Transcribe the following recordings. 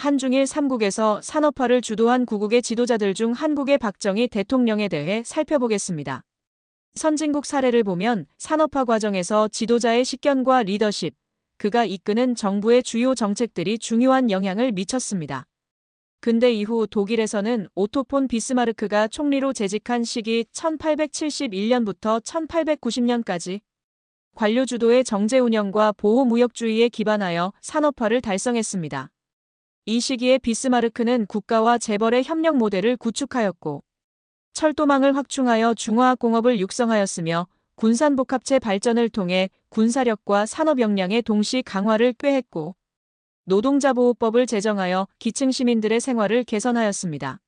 한중일 3국에서 산업화를 주도한 구국의 지도자들 중 한국의 박정희 대통령에 대해 살펴보겠습니다. 선진국 사례를 보면 산업화 과정에서 지도자의 식견과 리더십, 그가 이끄는 정부의 주요 정책들이 중요한 영향을 미쳤습니다. 근대 이후 독일에서는 오토폰 비스마르크가 총리로 재직한 시기 1871년부터 1890년까지 관료 주도의 정제 운영과 보호 무역주의에 기반하여 산업화를 달성했습니다. 이 시기에 비스마르크는 국가와 재벌의 협력 모델을 구축하였고 철도망을 확충하여 중화학공업을 육성하였으며 군산복합체 발전을 통해 군사력과 산업 역량의 동시 강화를 꾀했고 노동자보호법을 제정하여 기층 시민들의 생활을 개선하였습니다.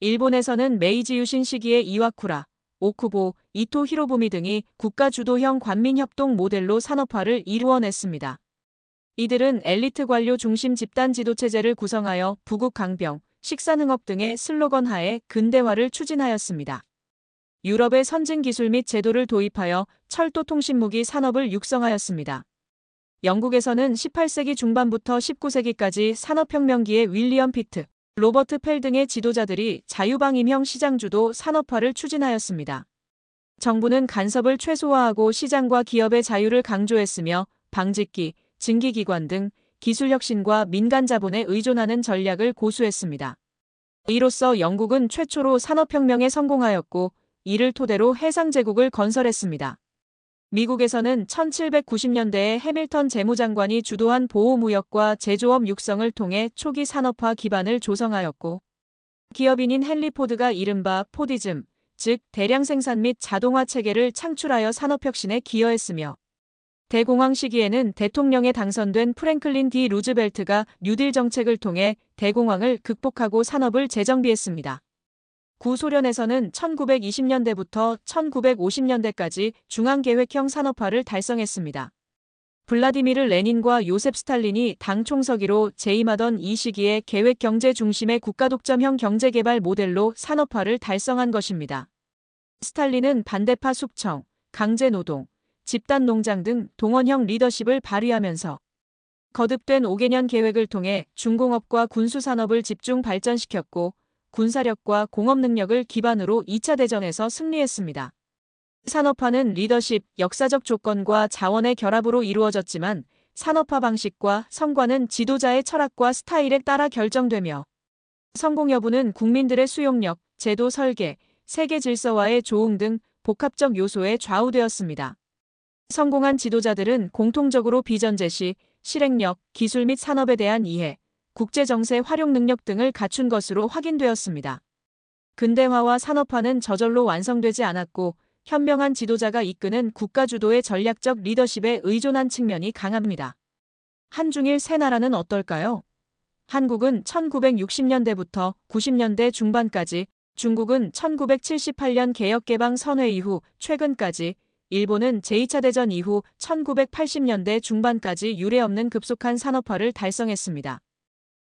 일본에서는 메이지 유신 시기에 이와쿠라, 오쿠보, 이토 히로부미 등이 국가 주도형 관민협동 모델로 산업화를 이루어냈습니다. 이들은 엘리트 관료 중심 집단 지도체제를 구성하여 부국 강병, 식산흥업 등의 슬로건 하에 근대화를 추진하였습니다. 유럽의 선진 기술 및 제도를 도입하여 철도 통신무기 산업을 육성하였습니다. 영국에서는 18세기 중반부터 19세기까지 산업혁명기의 윌리엄 피트, 로버트 펠 등의 지도자들이 자유방임형 시장주도 산업화를 추진하였습니다. 정부는 간섭을 최소화하고 시장과 기업의 자유를 강조했으며 방직기, 증기기관 등 기술혁신과 민간자본에 의존하는 전략을 고수했습니다. 이로써 영국은 최초로 산업혁명에 성공하였고 이를 토대로 해상제국을 건설했습니다. 미국에서는 1790년대에 해밀턴 재무장관이 주도한 보호무역과 제조업 육성을 통해 초기 산업화 기반을 조성하였고 기업인인 헨리 포드가 이른바 포디즘, 즉 대량 생산 및 자동화 체계를 창출하여 산업혁신에 기여했으며 대공황 시기에는 대통령에 당선된 프랭클린 디 루즈벨트가 뉴딜 정책을 통해 대공황을 극복하고 산업을 재정비했습니다. 구소련에서는 1920년대부터 1950년대까지 중앙계획형 산업화를 달성했습니다. 블라디미르 레닌과 요셉 스탈린이 당 총서기로 재임하던 이 시기에 계획 경제 중심의 국가독점형 경제개발 모델로 산업화를 달성한 것입니다. 스탈린은 반대파 숙청, 강제노동, 집단 농장 등 동원형 리더십을 발휘하면서 거듭된 5개년 계획을 통해 중공업과 군수산업을 집중 발전시켰고 군사력과 공업 능력을 기반으로 2차 대전에서 승리했습니다. 산업화는 리더십, 역사적 조건과 자원의 결합으로 이루어졌지만 산업화 방식과 성과는 지도자의 철학과 스타일에 따라 결정되며 성공 여부는 국민들의 수용력, 제도 설계, 세계 질서와의 조응 등 복합적 요소에 좌우되었습니다. 성공한 지도자들은 공통적으로 비전 제시, 실행력, 기술 및 산업에 대한 이해, 국제 정세 활용 능력 등을 갖춘 것으로 확인되었습니다. 근대화와 산업화는 저절로 완성되지 않았고 현명한 지도자가 이끄는 국가 주도의 전략적 리더십에 의존한 측면이 강합니다. 한중일 세 나라는 어떨까요? 한국은 1960년대부터 90년대 중반까지, 중국은 1978년 개혁개방 선회 이후 최근까지, 일본은 제2차 대전 이후 1980년대 중반까지 유례없는 급속한 산업화를 달성했습니다.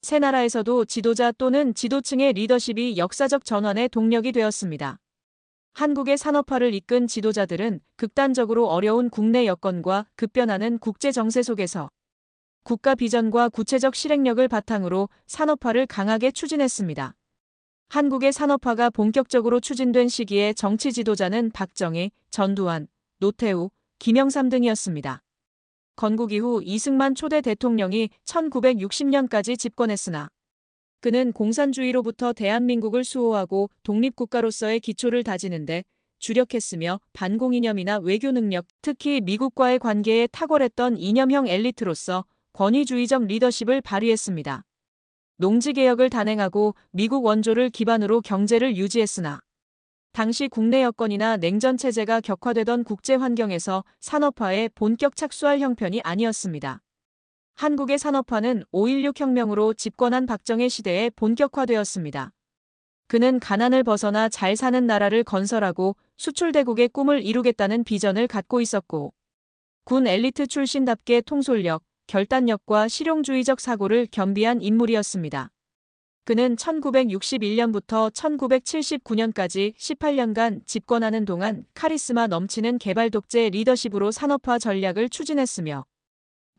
세 나라에서도 지도자 또는 지도층의 리더십이 역사적 전환의 동력이 되었습니다. 한국의 산업화를 이끈 지도자들은 극단적으로 어려운 국내 여건과 급변하는 국제 정세 속에서 국가 비전과 구체적 실행력을 바탕으로 산업화를 강하게 추진했습니다. 한국의 산업화가 본격적으로 추진된 시기에 정치 지도자는 박정희, 전두환, 노태우, 김영삼 등이었습니다. 건국 이후 이승만 초대 대통령이 1960년까지 집권했으나 그는 공산주의로부터 대한민국을 수호하고 독립국가로서의 기초를 다지는데 주력했으며 반공 이념이나 외교 능력, 특히 미국과의 관계에 탁월했던 이념형 엘리트로서 권위주의적 리더십을 발휘했습니다. 농지개혁을 단행하고 미국 원조를 기반으로 경제를 유지했으나 당시 국내 여건이나 냉전 체제가 격화되던 국제 환경에서 산업화에 본격 착수할 형편이 아니었습니다. 한국의 산업화는 5.16 혁명으로 집권한 박정희 시대에 본격화되었습니다. 그는 가난을 벗어나 잘 사는 나라를 건설하고 수출대국의 꿈을 이루겠다는 비전을 갖고 있었고 군 엘리트 출신답게 통솔력, 결단력과 실용주의적 사고를 겸비한 인물이었습니다. 그는 1961년부터 1979년까지 18년간 집권하는 동안 카리스마 넘치는 개발 독재 리더십으로 산업화 전략을 추진했으며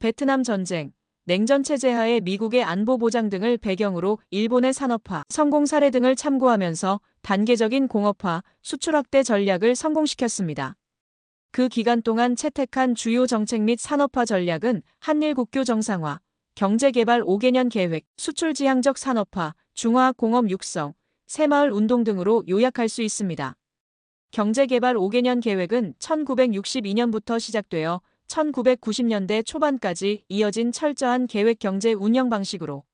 베트남 전쟁, 냉전 체제 하에 미국의 안보 보장 등을 배경으로 일본의 산업화, 성공 사례 등을 참고하면서 단계적인 공업화, 수출 확대 전략을 성공시켰습니다. 그 기간 동안 채택한 주요 정책 및 산업화 전략은 한일 국교 정상화, 경제개발 5개년 계획, 수출 지향적 산업화, 중화학 공업 육성, 새마을 운동 등으로 요약할 수 있습니다. 경제개발 5개년 계획은 1962년부터 시작되어 1990년대 초반까지 이어진 철저한 계획 경제 운영 방식으로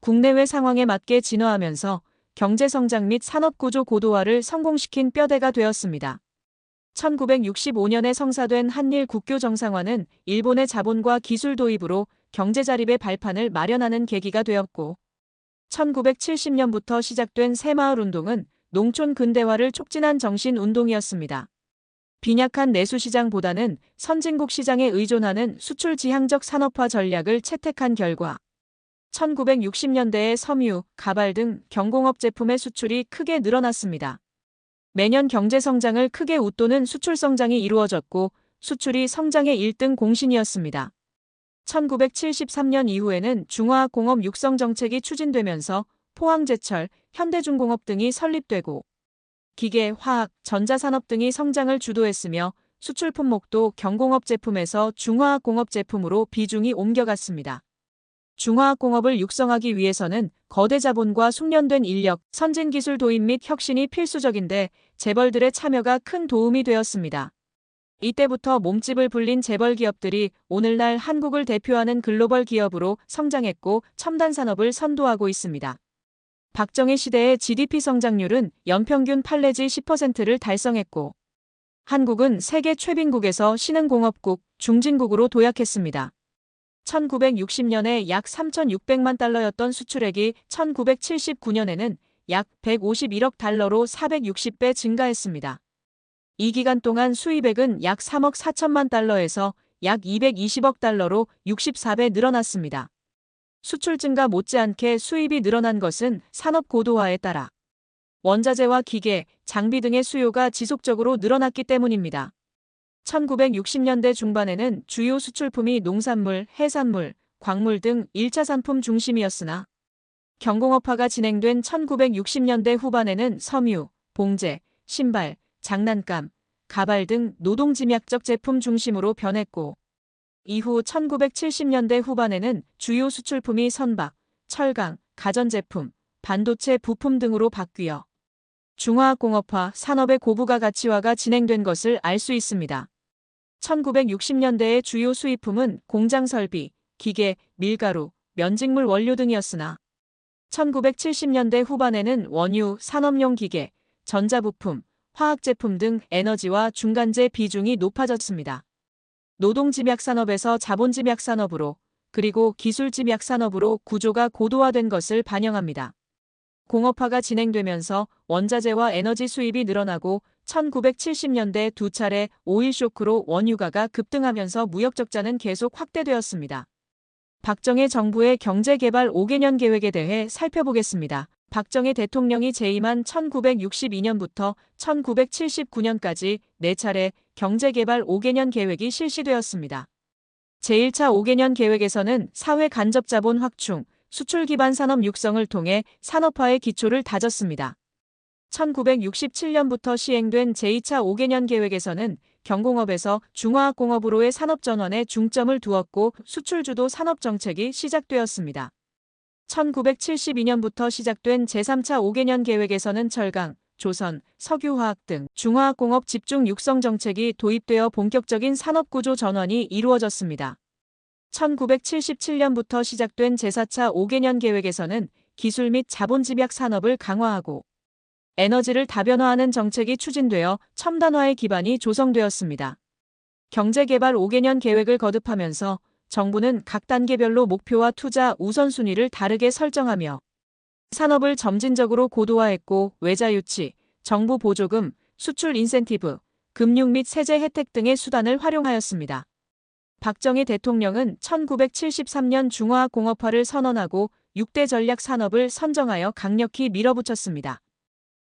국내외 상황에 맞게 진화하면서 경제 성장 및 산업 구조 고도화를 성공시킨 뼈대가 되었습니다. 1965년에 성사된 한일 국교 정상화는 일본의 자본과 기술 도입으로 경제 자립의 발판을 마련하는 계기가 되었고 1970년부터 시작된 새마을 운동은 농촌 근대화를 촉진한 정신 운동이었습니다. 빈약한 내수 시장보다는 선진국 시장에 의존하는 수출 지향적 산업화 전략을 채택한 결과 1960년대에 섬유, 가발 등 경공업 제품의 수출이 크게 늘어났습니다. 매년 경제 성장을 크게 웃도는 수출 성장이 이루어졌고 수출이 성장의 1등 공신이었습니다. 1973년 이후에는 중화학 공업 육성 정책이 추진되면서 포항제철, 현대중공업 등이 설립되고 기계, 화학, 전자산업 등이 성장을 주도했으며 수출 품목도 경공업 제품에서 중화학 공업 제품으로 비중이 옮겨갔습니다. 중화학 공업을 육성하기 위해서는 거대 자본과 숙련된 인력, 선진 기술 도입 및 혁신이 필수적인데 재벌들의 참여가 큰 도움이 되었습니다. 이때부터 몸집을 불린 재벌 기업들이 오늘날 한국을 대표하는 글로벌 기업으로 성장했고 첨단 산업을 선도하고 있습니다. 박정희 시대의 GDP 성장률은 연평균 8 내지 10%를 달성했고 한국은 세계 최빈국에서 신흥공업국, 중진국으로 도약했습니다. 1960년에 약 3,600만 달러였던 수출액이 1979년에는 약 151억 달러로 460배 증가했습니다. 이 기간 동안 수입액은 약 3억 4천만 달러에서 약 220억 달러로 64배 늘어났습니다. 수출 증가 못지않게 수입이 늘어난 것은 산업 고도화에 따라 원자재와 기계, 장비 등의 수요가 지속적으로 늘어났기 때문입니다. 1960년대 중반에는 주요 수출품이 농산물, 해산물, 광물 등 1차 산품 중심이었으나 경공업화가 진행된 1960년대 후반에는 섬유, 봉제, 신발, 장난감, 가발 등 노동짐약적 제품 중심으로 변했고 이후 1970년대 후반에는 주요 수출품이 선박, 철강, 가전제품, 반도체 부품 등으로 바뀌어 중화학공업화, 산업의 고부가 가치화가 진행된 것을 알 수 있습니다. 1960년대의 주요 수입품은 공장 설비, 기계, 밀가루, 면직물 원료 등이었으나 1970년대 후반에는 원유, 산업용 기계, 전자부품, 화학제품 등 에너지와 중간재 비중이 높아졌습니다. 노동집약산업에서 자본집약산업으로 그리고 기술집약산업으로 구조가 고도화된 것을 반영합니다. 공업화가 진행되면서 원자재와 에너지 수입이 늘어나고 1970년대 두 차례 오일 쇼크로 원유가가 급등하면서 무역 적자는 계속 확대되었습니다. 박정희 정부의 경제개발 5개년 계획에 대해 살펴보겠습니다. 박정희 대통령이 재임한 1962년부터 1979년까지 4차례 경제개발 5개년 계획이 실시되었습니다. 제1차 5개년 계획에서는 사회 간접 자본 확충, 수출 기반 산업 육성을 통해 산업화의 기초를 다졌습니다. 1967년부터 시행된 제2차 5개년 계획에서는 경공업에서 중화학공업으로의 산업 전환에 중점을 두었고 수출주도 산업 정책이 시작되었습니다. 1972년부터 시작된 제3차 5개년 계획에서는 철강, 조선, 석유화학 등 중화학공업 집중 육성 정책이 도입되어 본격적인 산업구조 전환이 이루어졌습니다. 1977년부터 시작된 제4차 5개년 계획에서는 기술 및 자본집약 산업을 강화하고 에너지를 다변화하는 정책이 추진되어 첨단화의 기반이 조성되었습니다. 경제개발 5개년 계획을 거듭하면서 정부는 각 단계별로 목표와 투자 우선순위를 다르게 설정하며 산업을 점진적으로 고도화했고 외자 유치, 정부 보조금, 수출 인센티브, 금융 및 세제 혜택 등의 수단을 활용하였습니다. 박정희 대통령은 1973년 중화공업화를 선언하고 6대 전략 산업을 선정하여 강력히 밀어붙였습니다.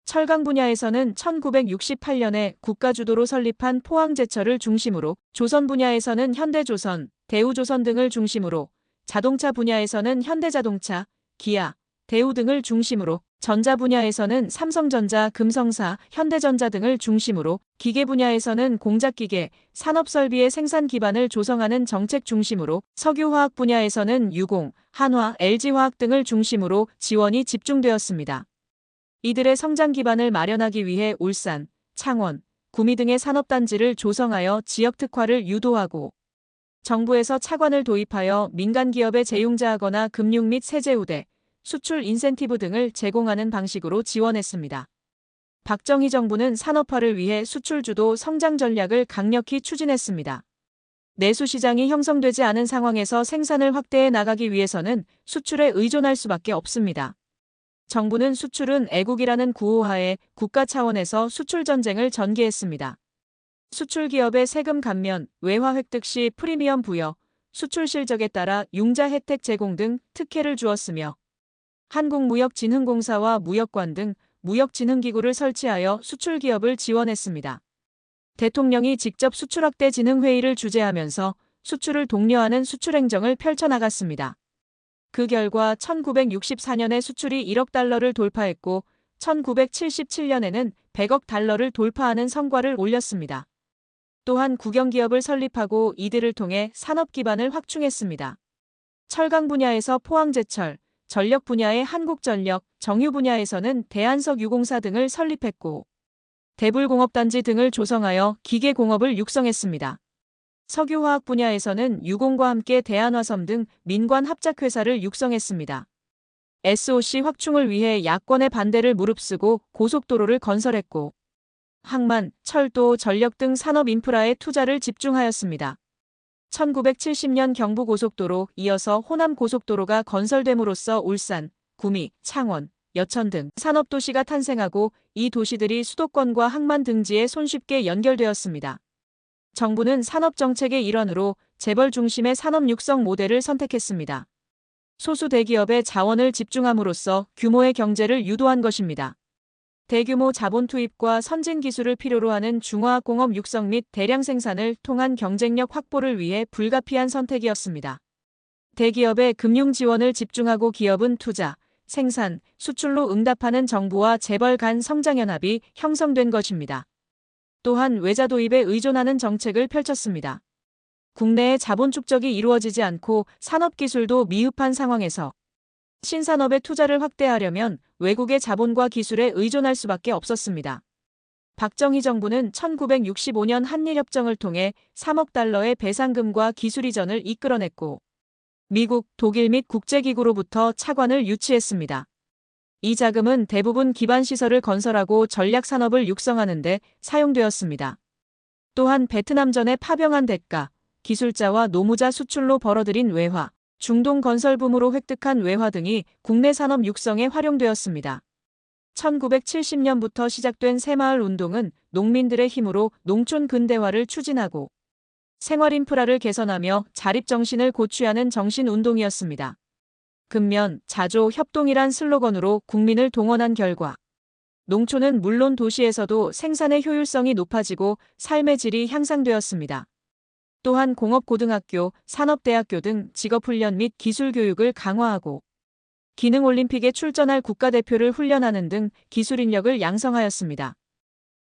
철강 분야에서는 1968년에 국가주도로 설립한 포항제철을 중심으로 조선 분야에서는 현대조선, 대우조선 등을 중심으로 자동차 분야에서는 현대자동차, 기아, 대우 등을 중심으로 전자 분야에서는 삼성전자, 금성사, 현대전자 등을 중심으로 기계 분야에서는 공작기계, 산업설비의 생산 기반을 조성하는 정책 중심으로 석유화학 분야에서는 유공, 한화, LG화학 등을 중심으로 지원이 집중되었습니다. 이들의 성장 기반을 마련하기 위해 울산, 창원, 구미 등의 산업단지를 조성하여 지역 특화를 유도하고 정부에서 차관을 도입하여 민간 기업에 재융자하거나 금융 및 세제 우대, 수출 인센티브 등을 제공하는 방식으로 지원했습니다. 박정희 정부는 산업화를 위해 수출 주도 성장 전략을 강력히 추진했습니다. 내수 시장이 형성되지 않은 상황에서 생산을 확대해 나가기 위해서는 수출에 의존할 수밖에 없습니다. 정부는 수출은 애국이라는 구호하에 국가 차원에서 수출 전쟁을 전개했습니다. 수출 기업의 세금 감면, 외화 획득 시 프리미엄 부여, 수출 실적에 따라 융자 혜택 제공 등 특혜를 주었으며 한국무역진흥공사와 무역관 등 무역진흥기구를 설치하여 수출 기업을 지원했습니다. 대통령이 직접 수출확대 진흥회의를 주재하면서 수출을 독려하는 수출행정을 펼쳐나갔습니다. 그 결과 1964년에 수출이 1억 달러를 돌파했고 1977년에는 100억 달러를 돌파하는 성과를 올렸습니다. 또한 국영기업을 설립하고 이들을 통해 산업 기반을 확충했습니다. 철강 분야에서 포항제철, 전력 분야의 한국전력, 정유 분야에서는 대한석유공사 등을 설립했고 대불공업단지 등을 조성하여 기계공업을 육성했습니다. 석유화학 분야에서는 유공과 함께 대한화섬 등 민관 합작회사를 육성했습니다. SOC 확충을 위해 야권의 반대를 무릅쓰고 고속도로를 건설했고 항만, 철도, 전력 등 산업 인프라에 투자를 집중하였습니다. 1970년 경부고속도로 이어서 호남고속도로가 건설됨으로써 울산, 구미, 창원, 여천 등 산업도시가 탄생하고 이 도시들이 수도권과 항만 등지에 손쉽게 연결되었습니다. 정부는 산업정책의 일환으로 재벌 중심의 산업 육성 모델을 선택했습니다. 소수 대기업의 자원을 집중함으로써 규모의 경제를 유도한 것입니다. 대규모 자본 투입과 선진 기술을 필요로 하는 중화학공업 육성 및 대량 생산을 통한 경쟁력 확보를 위해 불가피한 선택이었습니다. 대기업의 금융 지원을 집중하고 기업은 투자, 생산, 수출로 응답하는 정부와 재벌 간 성장연합이 형성된 것입니다. 또한 외자 도입에 의존하는 정책을 펼쳤습니다. 국내의 자본 축적이 이루어지지 않고 산업 기술도 미흡한 상황에서 신산업의 투자를 확대하려면 외국의 자본과 기술에 의존할 수밖에 없었습니다. 박정희 정부는 1965년 한일협정을 통해 3억 달러의 배상금과 기술 이전을 이끌어냈고 미국, 독일 및 국제기구로부터 차관을 유치했습니다. 이 자금은 대부분 기반시설을 건설하고 전략산업을 육성하는 데 사용되었습니다. 또한 베트남전에 파병한 대가, 기술자와 노무자 수출로 벌어들인 외화, 중동 건설 붐으로 획득한 외화 등이 국내 산업 육성에 활용되었습니다. 1970년부터 시작된 새마을 운동은 농민들의 힘으로 농촌 근대화를 추진하고 생활 인프라를 개선하며 자립 정신을 고취하는 정신 운동이었습니다. 근면, 자조, 협동이란 슬로건으로 국민을 동원한 결과 농촌은 물론 도시에서도 생산의 효율성이 높아지고 삶의 질이 향상되었습니다. 또한 공업고등학교, 산업대학교 등 직업훈련 및 기술교육을 강화하고 기능올림픽에 출전할 국가대표를 훈련하는 등 기술인력을 양성하였습니다.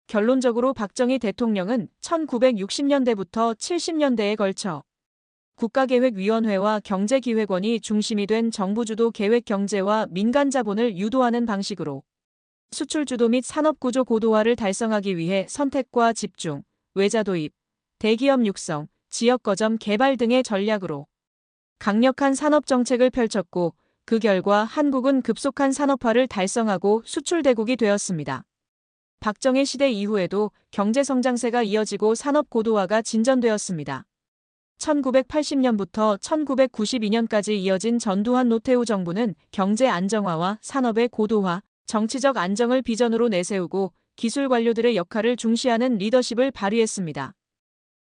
결론적으로 박정희 대통령은 1960년대부터 70년대에 걸쳐 국가계획위원회와 경제기획원이 중심이 된 정부주도 계획경제와 민간자본을 유도하는 방식으로 수출주도 및 산업구조 고도화를 달성하기 위해 선택과 집중, 외자 도입, 대기업 육성, 지역 거점 개발 등의 전략으로 강력한 산업 정책을 펼쳤고 그 결과 한국은 급속한 산업화를 달성하고 수출대국이 되었습니다. 박정희 시대 이후에도 경제 성장세가 이어지고 산업 고도화가 진전되었습니다. 1980년부터 1992년까지 이어진 전두환 노태우 정부는 경제 안정화와 산업의 고도화, 정치적 안정을 비전으로 내세우고 기술 관료들의 역할을 중시하는 리더십을 발휘했습니다.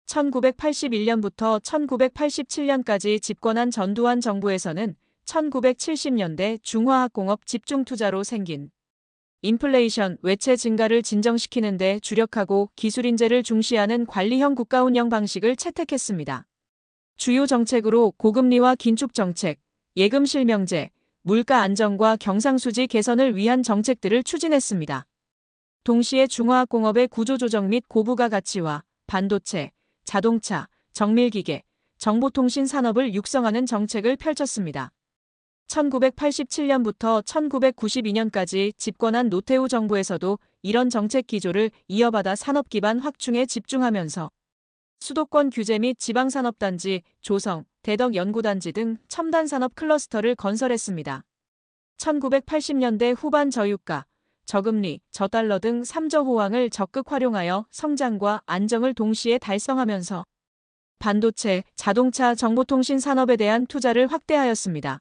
1981년부터 1987년까지 집권한 전두환 정부에서는 1970년대 중화학공업 집중투자로 생긴 인플레이션 외채 증가를 진정시키는 데 주력하고 기술 인재를 중시하는 관리형 국가 운영 방식을 채택했습니다. 주요 정책으로 고금리와 긴축 정책, 예금 실명제, 물가 안정과 경상수지 개선을 위한 정책들을 추진했습니다. 동시에 중화학공업의 구조조정 및 고부가 가치와 반도체, 자동차, 정밀기계, 정보통신 산업을 육성하는 정책을 펼쳤습니다. 1987년부터 1992년까지 집권한 노태우 정부에서도 이런 정책 기조를 이어받아 산업 기반 확충에 집중하면서 수도권 규제 및 지방산업단지, 조성, 대덕 연구단지 등 첨단 산업 클러스터를 건설했습니다. 1980년대 후반 저유가, 저금리, 저달러 등 3저 호황을 적극 활용하여 성장과 안정을 동시에 달성하면서 반도체, 자동차, 정보통신 산업에 대한 투자를 확대하였습니다.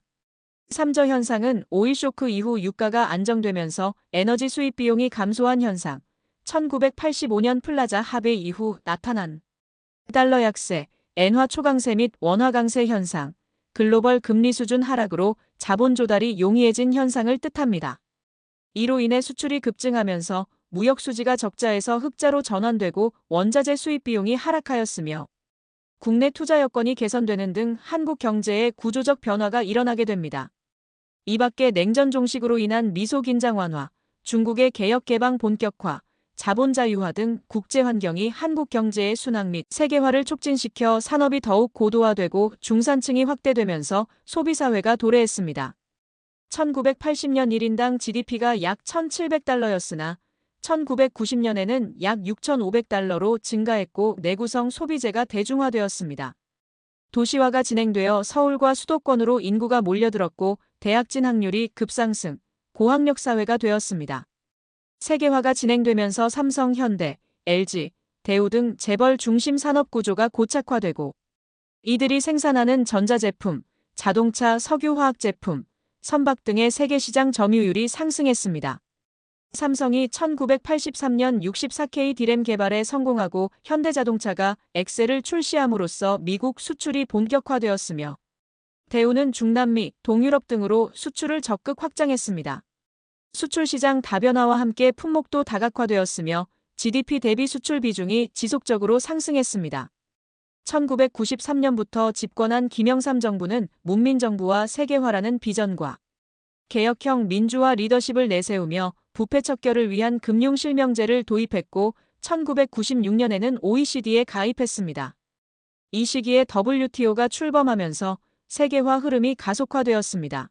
3저 현상은 오일 쇼크 이후 유가가 안정되면서 에너지 수입 비용이 감소한 현상, 1985년 플라자 합의 이후 나타난 달러 약세, 엔화 초강세 및 원화 강세 현상, 글로벌 금리 수준 하락으로 자본 조달이 용이해진 현상을 뜻합니다. 이로 인해 수출이 급증하면서 무역 수지가 적자에서 흑자로 전환되고 원자재 수입 비용이 하락하였으며 국내 투자 여건이 개선되는 등 한국 경제의 구조적 변화가 일어나게 됩니다. 이 밖에 냉전 종식으로 인한 미소 긴장 완화, 중국의 개혁 개방 본격화, 자본 자유화 등 국제 환경이 한국 경제의 순항 및 세계화를 촉진시켜 산업이 더욱 고도화되고 중산층이 확대되면서 소비 사회가 도래했습니다. 1980년 1인당 GDP가 약 1,700달러였으나 1990년에는 약 6,500달러로 증가했고 내구성 소비재가 대중화되었습니다. 도시화가 진행되어 서울과 수도권으로 인구가 몰려들었고 대학 진학률이 급상승, 고학력 사회가 되었습니다. 세계화가 진행되면서 삼성, 현대, LG, 대우 등 재벌 중심 산업 구조가 고착화되고 이들이 생산하는 전자제품, 자동차, 석유화학 제품, 선박 등의 세계 시장 점유율이 상승했습니다. 삼성이 1983년 64K 디램 개발에 성공하고 현대자동차가 엑셀을 출시함으로써 미국 수출이 본격화되었으며 대우는 중남미, 동유럽 등으로 수출을 적극 확장했습니다. 수출 시장 다변화와 함께 품목도 다각화되었으며 GDP 대비 수출 비중이 지속적으로 상승했습니다. 1993년부터 집권한 김영삼 정부는 문민정부와 세계화라는 비전과 개혁형 민주화 리더십을 내세우며 부패 척결을 위한 금융실명제를 도입했고 1996년에는 OECD에 가입했습니다. 이 시기에 WTO가 출범하면서 세계화 흐름이 가속화되었습니다.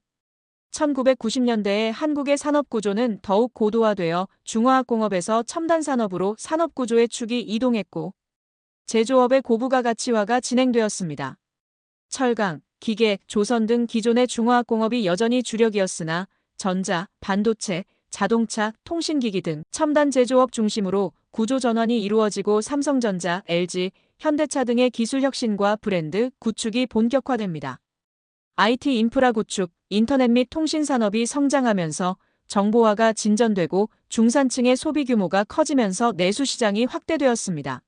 1990년대에 한국의 산업구조는 더욱 고도화되어 중화학공업에서 첨단산업으로 산업구조의 축이 이동했고 제조업의 고부가 가치화가 진행되었습니다. 철강, 기계, 조선 등 기존의 중화학공업이 여전히 주력이었으나 전자, 반도체, 자동차, 통신기기 등 첨단 제조업 중심으로 구조 전환이 이루어지고 삼성전자, LG, 현대차 등의 기술 혁신과 브랜드 구축이 본격화됩니다. IT 인프라 구축, 인터넷 및 통신 산업이 성장하면서 정보화가 진전되고 중산층의 소비 규모가 커지면서 내수 시장이 확대되었습니다.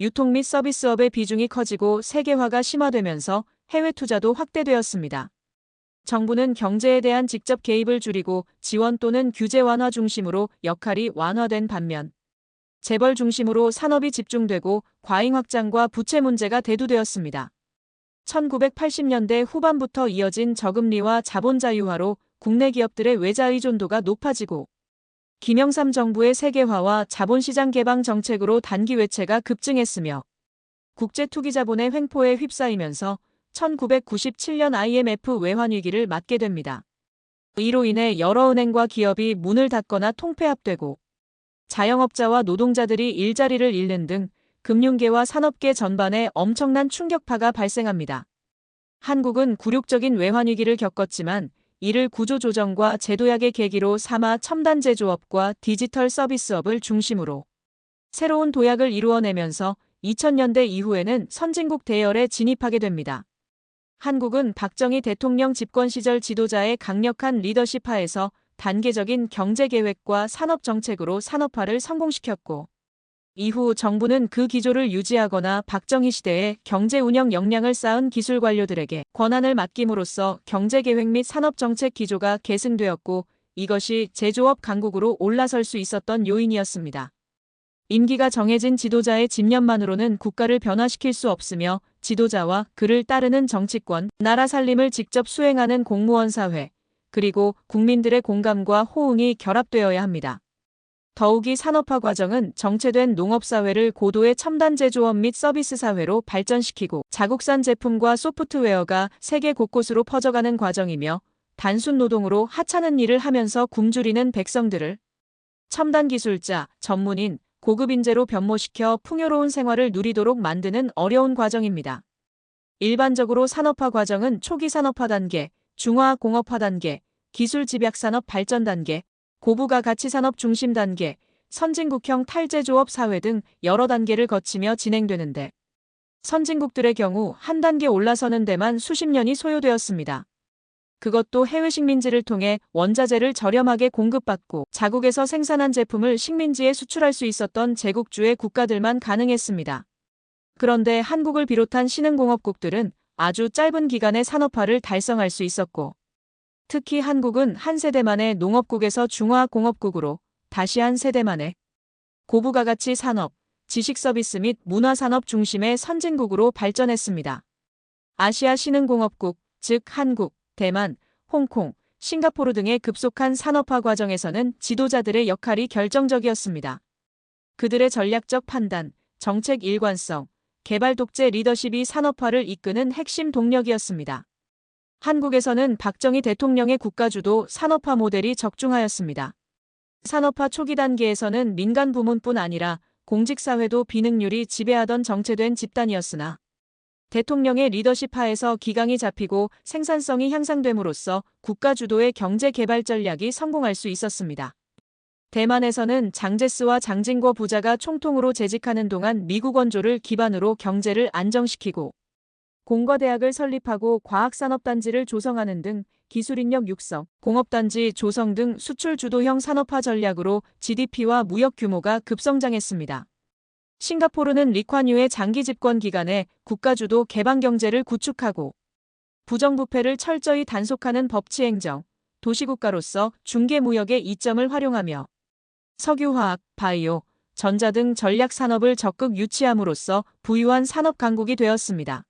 유통 및 서비스업의 비중이 커지고 세계화가 심화되면서 해외 투자도 확대되었습니다. 정부는 경제에 대한 직접 개입을 줄이고 지원 또는 규제 완화 중심으로 역할이 완화된 반면 재벌 중심으로 산업이 집중되고 과잉 확장과 부채 문제가 대두되었습니다. 1980년대 후반부터 이어진 저금리와 자본 자유화로 국내 기업들의 외자 의존도가 높아지고 김영삼 정부의 세계화와 자본시장 개방 정책으로 단기 외채가 급증했으며 국제 투기 자본의 횡포에 휩싸이면서 1997년 IMF 외환위기를 맞게 됩니다. 이로 인해 여러 은행과 기업이 문을 닫거나 통폐합되고 자영업자와 노동자들이 일자리를 잃는 등 금융계와 산업계 전반에 엄청난 충격파가 발생합니다. 한국은 굴욕적인 외환위기를 겪었지만 이를 구조조정과 제도약의 계기로 삼아 첨단 제조업과 디지털 서비스업을 중심으로 새로운 도약을 이루어내면서 2000년대 이후에는 선진국 대열에 진입하게 됩니다. 한국은 박정희 대통령 집권 시절 지도자의 강력한 리더십 하에서 단계적인 경제 계획과 산업 정책으로 산업화를 성공시켰고 이후 정부는 그 기조를 유지하거나 박정희 시대에 경제 운영 역량을 쌓은 기술 관료들에게 권한을 맡김으로써 경제 계획 및 산업 정책 기조가 계승되었고 이것이 제조업 강국으로 올라설 수 있었던 요인이었습니다. 임기가 정해진 지도자의 집념만으로는 국가를 변화시킬 수 없으며 지도자와 그를 따르는 정치권, 나라 살림을 직접 수행하는 공무원 사회, 그리고 국민들의 공감과 호응이 결합되어야 합니다. 더욱이 산업화 과정은 정체된 농업사회를 고도의 첨단 제조업 및 서비스 사회로 발전시키고 자국산 제품과 소프트웨어가 세계 곳곳으로 퍼져가는 과정이며 단순 노동으로 하찮은 일을 하면서 굶주리는 백성들을 첨단 기술자, 전문인, 고급 인재로 변모시켜 풍요로운 생활을 누리도록 만드는 어려운 과정입니다. 일반적으로 산업화 과정은 초기 산업화 단계, 중화 공업화 단계, 기술 집약 산업 발전 단계, 고부가 가치 산업 중심 단계, 선진국형 탈제조업 사회 등 여러 단계를 거치며 진행되는데 선진국들의 경우 한 단계 올라서는 데만 수십 년이 소요되었습니다. 그것도 해외 식민지를 통해 원자재를 저렴하게 공급받고 자국에서 생산한 제품을 식민지에 수출할 수 있었던 제국주의 국가들만 가능했습니다. 그런데 한국을 비롯한 신흥공업국들은 아주 짧은 기간에 산업화를 달성할 수 있었고 특히 한국은 한 세대 만에 농업국에서 중화공업국으로 다시 한 세대 만에 고부가 가치 산업, 지식 서비스 및 문화산업 중심의 선진국으로 발전했습니다. 아시아 신흥공업국, 즉 한국, 대만, 홍콩, 싱가포르 등의 급속한 산업화 과정에서는 지도자들의 역할이 결정적이었습니다. 그들의 전략적 판단, 정책 일관성, 개발 독재 리더십이 산업화를 이끄는 핵심 동력이었습니다. 한국에서는 박정희 대통령의 국가주도 산업화 모델이 적중하였습니다. 산업화 초기 단계에서는 민간 부문뿐 아니라 공직사회도 비능률이 지배하던 정체된 집단이었으나 대통령의 리더십 하에서 기강이 잡히고 생산성이 향상됨으로써 국가 주도의 경제 개발 전략이 성공할 수 있었습니다. 대만에서는 장제스와 장진거 부자가 총통으로 재직하는 동안 미국 원조를 기반으로 경제를 안정시키고 공과대학을 설립하고 과학산업단지를 조성하는 등 기술인력 육성, 공업단지 조성 등 수출 주도형 산업화 전략으로 GDP와 무역 규모가 급성장했습니다. 싱가포르는 리콴유의 장기 집권 기간에 국가주도 개방 경제를 구축하고 부정부패를 철저히 단속하는 법치행정, 도시국가로서 중개무역의 이점을 활용하며 석유화학, 바이오, 전자 등 전략 산업을 적극 유치함으로써 부유한 산업 강국이 되었습니다.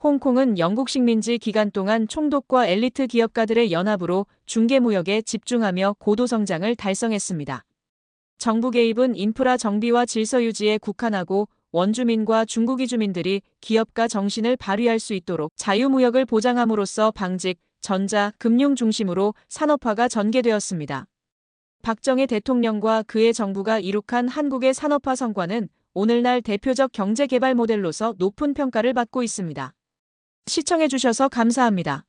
홍콩은 영국 식민지 기간 동안 총독과 엘리트 기업가들의 연합으로 중개무역에 집중하며 고도 성장을 달성했습니다. 정부 개입은 인프라 정비와 질서 유지에 국한하고 원주민과 중국이 주민들이 기업가 정신을 발휘할 수 있도록 자유무역을 보장함으로써 방직, 전자, 금융 중심으로 산업화가 전개되었습니다. 박정희 대통령과 그의 정부가 이룩한 한국의 산업화 성과는 오늘날 대표적 경제개발 모델로서 높은 평가를 받고 있습니다. 시청해주셔서 감사합니다.